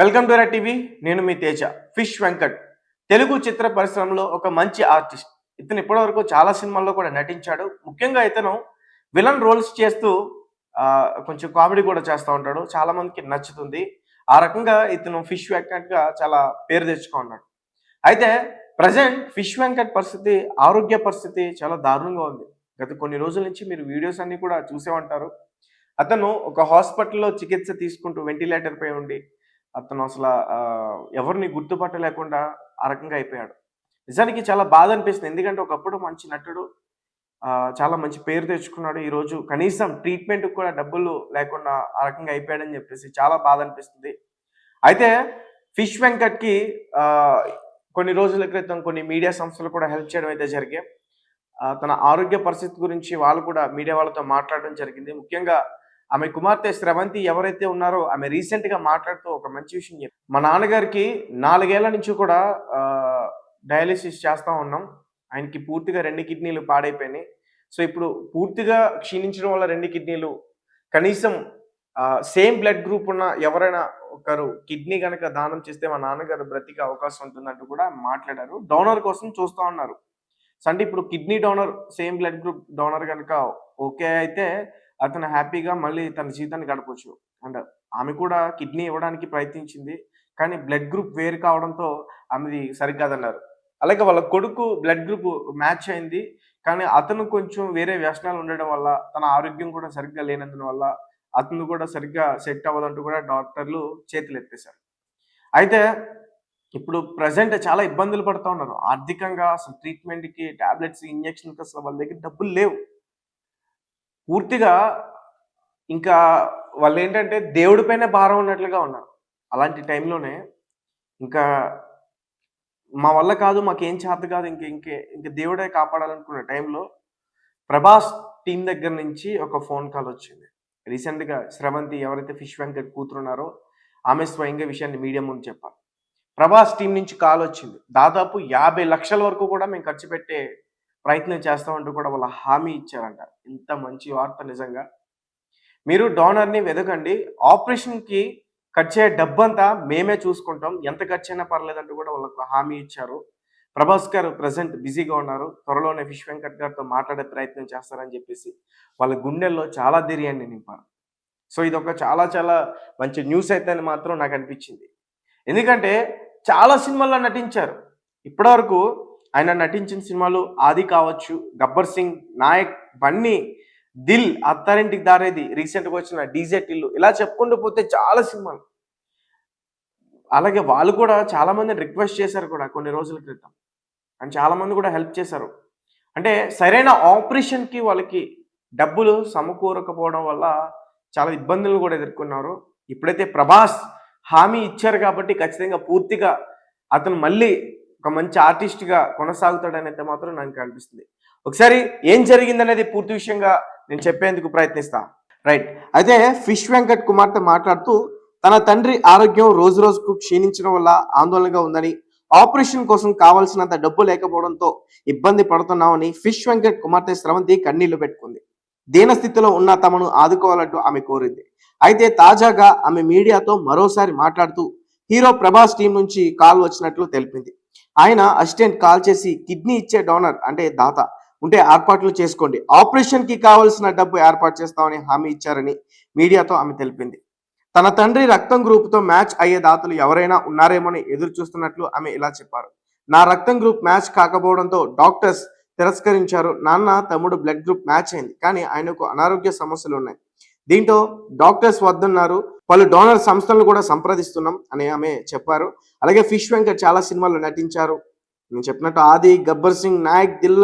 Welcome to TV. నేను మీ Teja fish Venkat. Telugu చిత్ర పరిశ్రమలో ఒక మంచి ఆర్టిస్ట్. ఇతను ఇప్పటివరకు చాలా సినిమాల్లో కూడా నటించాడు. ముఖ్యంగా ఇతను విలన్ రోల్స్ చేస్తూ కొంచెం కామెడీ కూడా చేస్తూ ఉంటాడు. చాలా మందికి నచ్చుతుంది. ఆ రకంగా ఇతను ఫిష్ వెంకట్గా చాలా పేరు తెచ్చుకున్నాడు అయితే ప్రజెంట్ ఫిష్ వెంకట్ పరిస్థితి ఆరోగ్య పరిస్థితి చాలా దారుణంగా ఉంది. గత కొన్ని రోజుల నుంచి మీరు వీడియోస్ అన్ని కూడా చూసే ఉంటారు. అతను ఒక హాస్పిటల్లో చికిత్స తీసుకుంటూ వెంటిలేటర్ పై ఉండి అతను అసలు ఎవరిని గుర్తుపట్టలేకుండా ఆ రకంగా అయిపోయాడు. నిజానికి చాలా బాధ అనిపిస్తుంది. ఎందుకంటే ఒకప్పుడు మంచి నటుడు చాలా మంచి పేరు తెచ్చుకున్నాడు. ఈరోజు కనీసం ట్రీట్మెంట్ కూడా డబ్బులు లేకుండా ఆ రకంగా అయిపోయాడని చెప్పేసి చాలా బాధ అనిపిస్తుంది. అయితే ఫిష్ వెంకట్కి కొన్ని రోజుల క్రితం కొన్ని మీడియా సంస్థలు కూడా హెల్ప్ చేయడం అయితే జరిగాయి. తన ఆరోగ్య పరిస్థితి గురించి వాళ్ళు కూడా మీడియా వాళ్ళతో మాట్లాడడం జరిగింది. ముఖ్యంగా ఆమె కుమార్తె స్రవంతి ఎవరైతే ఉన్నారో ఆమె రీసెంట్గా మాట్లాడుతూ ఒక మంచి విషయం చెప్పి మా నాన్నగారికి నాలుగేళ్ళ నుంచి కూడా డయాలిసిస్ చేస్తూ ఉన్నాం. ఆయనకి పూర్తిగా రెండు కిడ్నీలు పాడైపోయినాయి. సో ఇప్పుడు పూర్తిగా క్షీణించడం వల్ల రెండు కిడ్నీలు కనీసం సేమ్ బ్లడ్ గ్రూప్ ఉన్న ఎవరైనా ఒకరు కిడ్నీ కనుక దానం చేస్తే మా నాన్నగారు బ్రతికే అవకాశం ఉంటుందంటూ కూడా మాట్లాడారు. డోనర్ కోసం చూస్తూ ఉన్నారు. సో అంటే ఇప్పుడు kidney donor same blood group donor కనుక ఓకే అయితే అతను హ్యాపీగా మళ్ళీ తన జీవితాన్ని గడపవచ్చు అండ్ ఆమె కూడా కిడ్నీ ఇవ్వడానికి ప్రయత్నించింది. కానీ బ్లడ్ గ్రూప్ వేరు కావడంతో ఆమెది సరికాదన్నారు అలాగే వాళ్ళ కొడుకు బ్లడ్ గ్రూప్ మ్యాచ్ అయింది. కానీ అతను కొంచెం వేరే వ్యసనాలు ఉండడం వల్ల తన ఆరోగ్యం కూడా సరిగ్గా లేనందున వల్ల అతను కూడా సరిగ్గా సెట్ అవ్వదంటూ కూడా డాక్టర్లు చేతులు ఎత్తేశారు. అయితే ఇప్పుడు ప్రజెంట్ చాలా ఇబ్బందులు పడుతూ ఉన్నారు. ఆర్థికంగా అసలు ట్రీట్మెంట్కి ట్యాబ్లెట్స్ ఇంజక్షన్కి అసలు వాళ్ళ దగ్గర డబ్బులు లేవు. పూర్తిగా ఇంకా వాళ్ళు ఏంటంటే దేవుడి పైన భారం ఉన్నట్లుగా ఉన్నారు. అలాంటి టైంలోనే ఇంకా మా వల్ల కాదు మాకేం చేత కాదు ఇంక ఇంకే ఇంకా దేవుడే కాపాడాలనుకున్న టైంలో ప్రభాస్ టీం దగ్గర నుంచి ఒక ఫోన్ కాల్ వచ్చింది. రీసెంట్గా శ్రవంతి ఎవరైతే ఫిష్ వెంకట్ కూతురున్నారో ఆమె స్వయంగా విషయాన్ని మీడియా ముందు చెప్పారు ప్రభాస్ టీం నుంచి కాల్ వచ్చింది. దాదాపు యాభై లక్షల వరకు కూడా మేము ఖర్చు పెట్టే ప్రయత్నం చేస్తామంటూ కూడా వాళ్ళ హామీ ఇచ్చారంట. ఇంత మంచి వార్త నిజంగా. మీరు డోనర్ని వెదకండి. ఆపరేషన్కి ఖర్చే డబ్బంతా మేమే చూసుకుంటాం. ఎంత ఖర్చు అయినా పర్లేదంటూ కూడా వాళ్ళకు హామీ ఇచ్చారు. ప్రభాస్ గారు ప్రజెంట్ బిజీగా ఉన్నారు. త్వరలోనే విష్ వెంకట్ గారితో మాట్లాడే ప్రయత్నం చేస్తారని చెప్పేసి వాళ్ళ గుండెల్లో చాలా ధైర్యాన్ని నింపారు. సో ఇది ఒక చాలా చాలా మంచి న్యూస్ అయితే అని మాత్రం నాకు అనిపించింది. ఎందుకంటే చాలా సినిమాల్లో నటించారు. ఇప్పటివరకు ఆయన నటించిన సినిమాలు ఆది కావచ్చు గబ్బర్ సింగ్ నాయక్ బన్నీ దిల్ అత్తారింటికి దారేది రీసెంట్గా వచ్చిన డీజెట్ ఇల్లు ఇలా చెప్పుకుంటూ పోతే చాలా సినిమాలు. అలాగే వాళ్ళు కూడా చాలామంది రిక్వెస్ట్ చేశారు కూడా కొన్ని రోజుల క్రితం. అండ్ చాలామంది కూడా హెల్ప్ చేశారు. అంటే సరైన ఆపరేషన్కి వాళ్ళకి డబ్బులు సమకూరకపోవడం వల్ల చాలా ఇబ్బందులు కూడా ఎదుర్కొన్నారు. ఇప్పుడైతే ప్రభాస్ హామీ ఇచ్చారు కాబట్టి ఖచ్చితంగా పూర్తిగా అతను మళ్ళీ ఒక మంచి ఆర్టిస్ట్గా కొనసాగుతాడనైతే మాత్రం నాకు అనిపిస్తుంది. ఒకసారి ఏం జరిగిందనేది పూర్తి విషయంగా నేను చెప్పేందుకు ప్రయత్నిస్తా. రైట్ అయితే ఫిష్ వెంకట్ కుమార్తె మాట్లాడుతూ తన తండ్రి ఆరోగ్యం రోజు రోజుకు క్షీణించడం వల్ల ఆందోళనగా ఉందని ఆపరేషన్ కోసం కావాల్సినంత డబ్బు లేకపోవడంతో ఇబ్బంది పడుతున్నామని ఫిష్ వెంకట్ కుమార్తె స్రవంతి కన్నీళ్ళు పెట్టుకుంది. దీన స్థితిలో ఉన్న తమను ఆదుకోవాలంటూ ఆమె కోరింది. అయితే తాజాగా ఆమె మీడియాతో మరోసారి మాట్లాడుతూ హీరో ప్రభాస్ టీం నుంచి కాల్ వచ్చినట్లు తెలిపింది. ఆయన అసిస్టెంట్ కాల్ చేసి కిడ్నీ ఇచ్చే డోనర్ అంటే దాత. ఉంటే ఏర్పాట్లు చేసుకోండి. ఆపరేషన్కి కావాల్సిన డబ్బు ఏర్పాటు చేస్తామని హామీ ఇచ్చారని మీడియాతో ఆమె తెలిపింది. తన తండ్రి రక్తం గ్రూప్తో మ్యాచ్ అయ్యే దాతలు ఎవరైనా ఉన్నారేమోని ఎదురు చూస్తున్నట్లు ఆమె ఇలా చెప్పారు. నా రక్తం గ్రూప్ మ్యాచ్ కాకపోవడంతో డాక్టర్స్ తిరస్కరించారు. నాన్న తమ్ముడు బ్లడ్ గ్రూప్ మ్యాచ్ అయింది. కానీ ఆయనకు అనారోగ్య సమస్యలు ఉన్నాయి. దీంతో డాక్టర్స్ వద్దన్నారు. పలు డోనర్ సంస్థలను కూడా సంప్రదిస్తున్నాం అని ఆమె చెప్పారు. అలాగే ఫిష్ వెంకట్ చాలా సినిమాల్లో నటించారు. నేను చెప్పినట్టు ఆది గబ్బర్ సింగ్ నాయక్ దిల్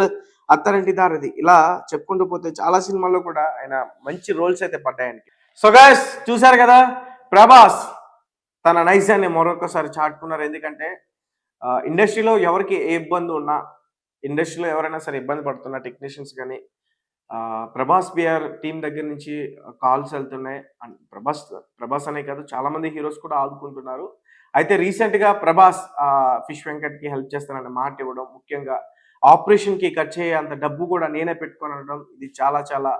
అత్తారింటి దారిది ఇలా చెప్పుకుంటూ పోతే చాలా సినిమాల్లో కూడా ఆయన మంచి రోల్స్ అయితే పడ్డాయనికి సో గాయస్ చూశారు కదా? ప్రభాస్ తన నైజాన్ని మరొకసారి చాటుకున్నారు. ఎందుకంటే ఇండస్ట్రీలో ఎవరికి ఏ ఇబ్బంది ఉన్నా ఇండస్ట్రీలో ఎవరైనా సరే ఇబ్బంది పడుతున్నా టెక్నీషియన్స్ కానీ ప్రభాస్ బిఆర్ టీం దగ్గర నుంచి కాల్స్ వెళ్తున్నాయి. అండ్ ప్రభాస్ ప్రభాస్ అనే కాదు చాలా మంది హీరోస్ కూడా ఆదుకుంటున్నారు. అయితే రీసెంట్గా ప్రభాస్ ఫిష్ వెంకట్కి హెల్ప్ చేస్తానన్న మాట ఇవ్వడం ముఖ్యంగా ఆపరేషన్కి ఖర్చు అయ్యే అంత డబ్బు కూడా నేనే పెట్టుకొని అనడం ఇది చాలా చాలా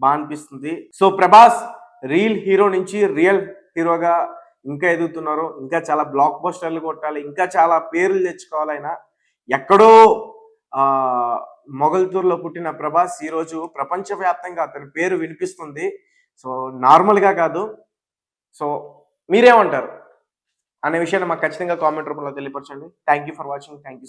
బాగా అనిపిస్తుంది. సో ప్రభాస్ రియల్ హీరో నుంచి రియల్ హీరోగా ఇంకా ఎదుగుతున్నారు. ఇంకా చాలా బ్లాక్ బస్టర్లు కొట్టాలి ఇంకా చాలా పేర్లు తెచ్చుకోవాలైనా ఎక్కడో మొగల్తూరులో పుట్టిన ప్రభాస్ ఈరోజు ప్రపంచవ్యాప్తంగా అతని పేరు వినిపిస్తుంది. సో నార్మల్గా కాదు. సో మీరేమంటారు? అనే విషయాన్ని మాకు ఖచ్చితంగా కామెంట్ రూపంలో తెలియపరచండి. Thank you for watching thank you